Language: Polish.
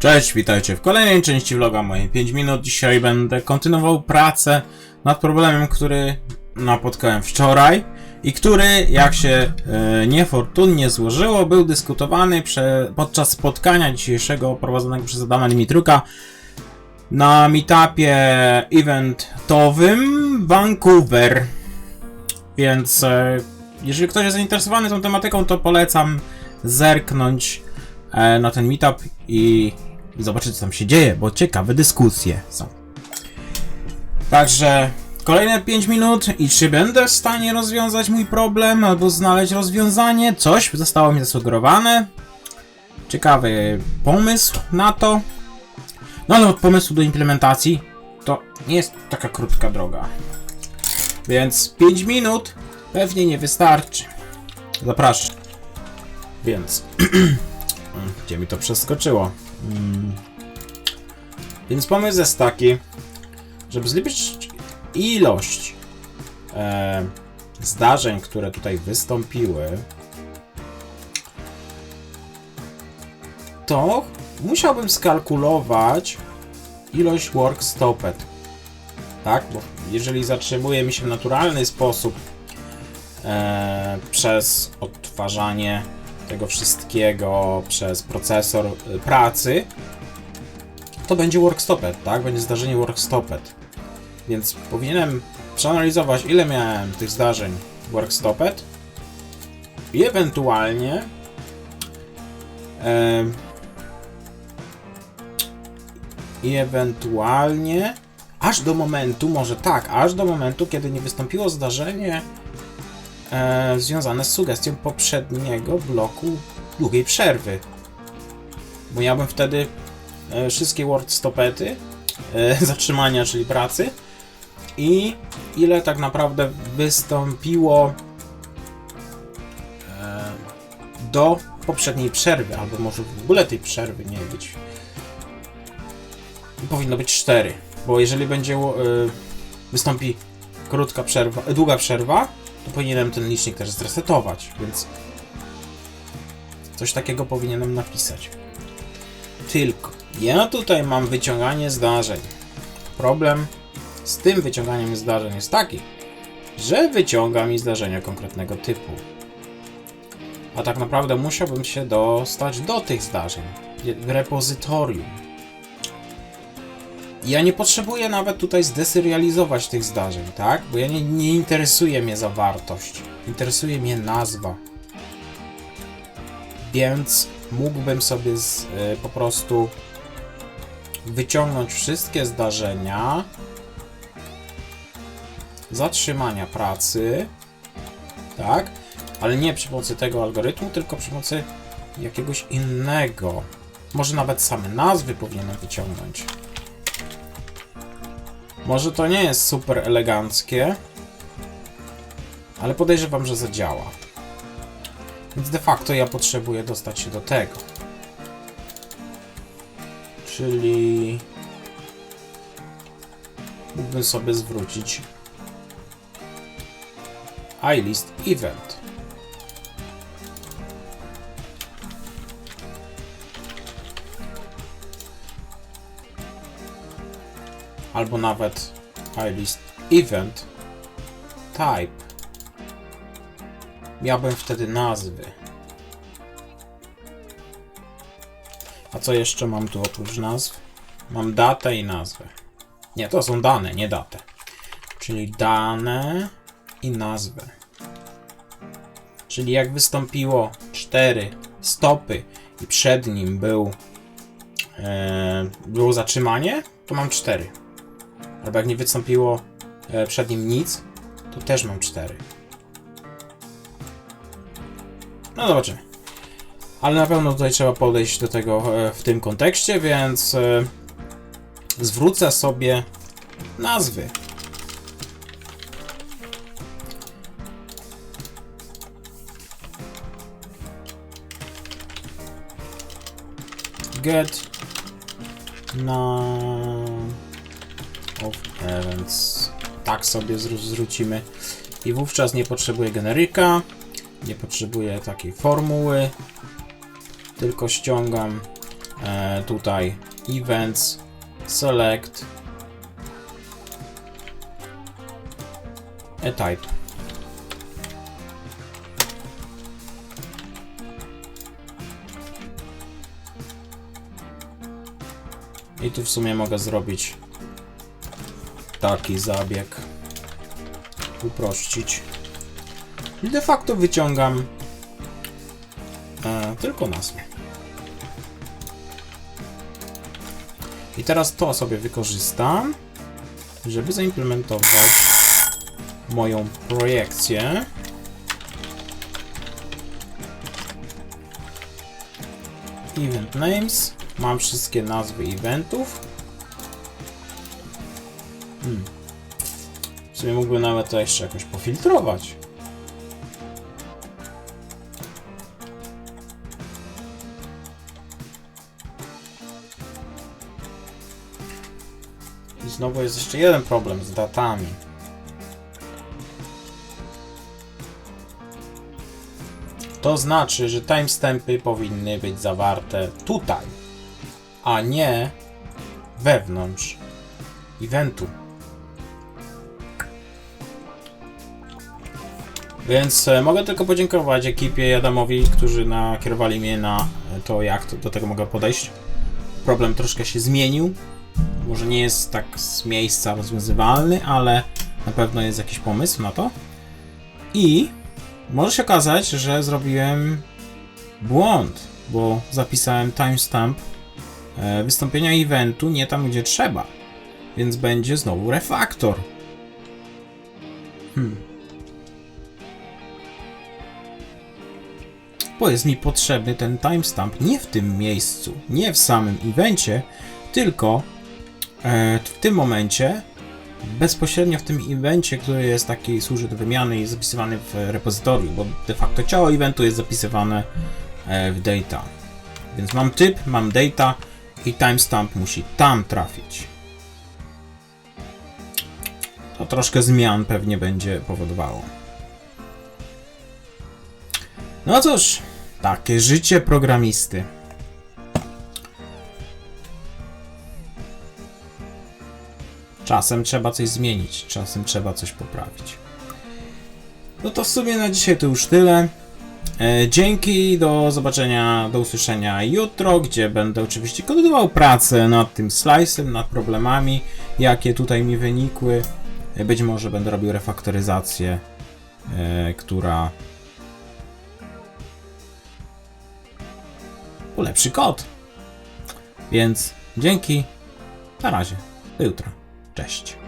Cześć, witajcie w kolejnej części vloga moje 5 minut. Dzisiaj będę kontynuował pracę nad problemem, który napotkałem wczoraj i który, jak się e, niefortunnie złożyło, był dyskutowany prze, podczas spotkania dzisiejszego prowadzonego przez Adama Dimitruka na meetupie eventowym Vancouver. Więc e, jeżeli ktoś jest zainteresowany tą tematyką, to polecam zerknąć e, na ten meetup i i zobaczyć, co tam się dzieje, bo ciekawe dyskusje są. Także kolejne 5 minut i czy będę w stanie rozwiązać mój problem albo znaleźć rozwiązanie? Coś zostało mi zasugerowane. Ciekawy pomysł na to. No ale od pomysłu do implementacji to nie jest taka krótka droga. Więc 5 minut pewnie nie wystarczy. Zapraszam. Więc. Gdzie mi to przeskoczyło? Mm. Więc pomysł jest taki, żeby zliczyć ilość e, zdarzeń, które tutaj wystąpiły, to musiałbym skalkulować ilość work stopped. Tak? Bo jeżeli zatrzymuje mi się w naturalny sposób e, przez odtwarzanie tego wszystkiego przez procesor y, pracy, to będzie work stopped, tak? Będzie zdarzenie work stopped. Więc powinienem przeanalizować, ile miałem tych zdarzeń work stopped i ewentualnie e, i ewentualnie aż do momentu, może tak, aż do momentu, kiedy nie wystąpiło zdarzenie e, związane z sugestią poprzedniego bloku długiej przerwy. Bo ja bym wtedy e, wszystkie word stopety, e, zatrzymania, czyli pracy i ile tak naprawdę wystąpiło e, do poprzedniej przerwy, albo może w ogóle tej przerwy nie być. Powinno być 4, bo jeżeli będzie e, wystąpi krótka przerwa, długa przerwa, to powinienem ten licznik też zresetować, więc coś takiego powinienem napisać. Tylko ja tutaj mam wyciąganie zdarzeń. Problem z tym wyciąganiem zdarzeń jest taki, że wyciąga mi zdarzenia konkretnego typu. A tak naprawdę musiałbym się dostać do tych zdarzeń w repozytorium. Ja nie potrzebuję nawet tutaj zdeserializować tych zdarzeń, tak? Bo ja nie, nie interesuje mnie zawartość. Interesuje mnie nazwa. Więc mógłbym sobie z, y, po prostu wyciągnąć wszystkie zdarzenia zatrzymania pracy, tak? Ale nie przy pomocy tego algorytmu, tylko przy pomocy jakiegoś innego. Może nawet same nazwy powinienem wyciągnąć. Może to nie jest super eleganckie, ale podejrzewam, że zadziała. Więc de facto ja potrzebuję dostać się do tego. Czyli mógłbym sobie zwrócić iList event. Albo nawet iList event type. Miałbym wtedy nazwy. A co jeszcze mam tu oprócz nazw? Mam datę i nazwę. Nie, to są dane, nie datę. Czyli dane i nazwę. Czyli jak wystąpiło 4 stopy i przed nim był e, było zatrzymanie, to mam 4. Albo jak nie wystąpiło e, przed nim nic, to też mam 4. No zobaczymy. Ale na pewno tutaj trzeba podejść do tego e, w tym kontekście, więc e, zwrócę sobie nazwy. Get na of events. Tak sobie zrzucimy. I wówczas nie potrzebuję generyka, nie potrzebuję takiej formuły, tylko ściągam e, tutaj events, select, e-type. I tu w sumie mogę zrobić taki zabieg. Uprościć. I de facto wyciągam e, tylko nazwę. I teraz to sobie wykorzystam, żeby zaimplementować moją projekcję. Event names. Mam wszystkie nazwy eventów. Hmm. W sumie mógłbym nawet to jeszcze jakoś pofiltrować. I znowu jest jeszcze jeden problem z datami. To znaczy, że timestampy powinny być zawarte tutaj, a nie wewnątrz eventu. Więc e, mogę tylko podziękować ekipie Adamowi, którzy nakierowali mnie na to, jak to, do tego mogę podejść. Problem troszkę się zmienił. Może nie jest tak z miejsca rozwiązywalny, ale na pewno jest jakiś pomysł na to. I może się okazać, że zrobiłem błąd, bo zapisałem timestamp e, wystąpienia eventu nie tam, gdzie trzeba. Więc będzie znowu refaktor. Hmm. Bo jest mi potrzebny ten timestamp nie w tym miejscu, nie w samym evencie, tylko e, w tym momencie, bezpośrednio w tym evencie, który jest taki, służy do wymiany i zapisywany w repozytorium, bo de facto ciało eventu jest zapisywane e, w data. Więc mam typ, mam data i timestamp musi tam trafić. To troszkę zmian pewnie będzie powodowało. No cóż, takie życie programisty. Czasem trzeba coś zmienić, czasem trzeba coś poprawić. No to w sumie na dzisiaj to już tyle. E, Dzięki, do zobaczenia, do usłyszenia jutro, gdzie będę oczywiście kontynuował pracę nad tym slice'em, nad problemami, jakie tutaj mi wynikły. E, Być może będę robił refaktoryzację, e, która ulepszy kod. Więc dzięki, na razie, do jutra, cześć.